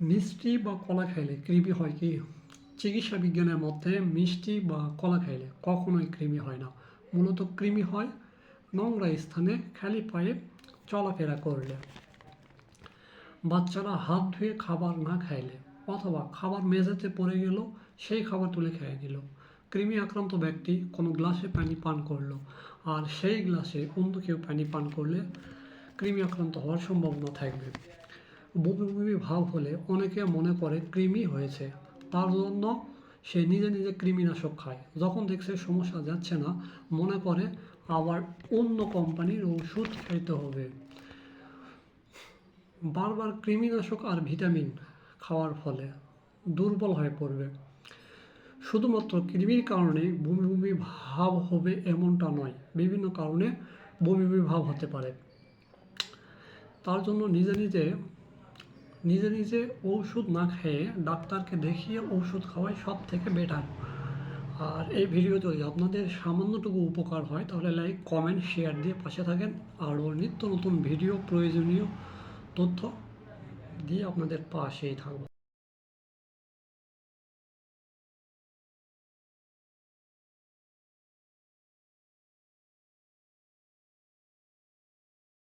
মিষ্টি বা কলা খাইলে কৃমি হয় কি? চিকিৎসা বিজ্ঞানের মধ্যে মিষ্টি বা কলা খাইলে কখনোই কৃমি হয় না। মূলত কৃমি হয়, নোংরা স্থানে খালি পায়ে চলাফেরা করলে। বাচ্চারা হাত ধুয়ে খাবার না খাইলে অথবা খাবার মেঝেতে পড়ে গেল, সেই খাবার তুলে খেয়ে নিল। কৃমি আক্রান্ত ব্যক্তি কোনো গ্লাসে পানি পান করল আর সেই গ্লাসে অন্য কেউ পানি পান করলে কৃমি আক্রান্ত হওয়ার সম্ভাবনা থাকবে। বমি বমি ভাব হলে অনেকে মনে করে কৃমি হয়েছে। তার জন্য সে নিজে নিজে কৃমিনাশক খায়। যখন দেখছে সমস্যা যাচ্ছে না, মনে করে আবার অন্য কোম্পানির ওষুধ খাইতে হবে। বারবার কৃমিনাশক আর ভিটামিন খাওয়ার ফলে দুর্বল হয়ে পড়বে। শুধুমাত্র কৃমির কারণে বমি বমি ভাব হবে এমনটা নয়, বিভিন্ন কারণে বমি বমি ভাব হতে পারে। তার জন্য নিজে নিজে নিজে নিজে ঔষধ না খেয়ে ডাক্তারকে দেখিয়ে ঔষধ খাওয়াই সব থেকে বেটার আর এই ভিডিও যদি আপনাদের সামান্যটুকু উপকার হয়, তাহলে লাইক কমেন্ট শেয়ার দিয়ে পাশে থাকেন। আরও নিত্য নতুন ভিডিও প্রয়োজনীয় তথ্য দিয়ে আপনাদের পাশেই থাকব।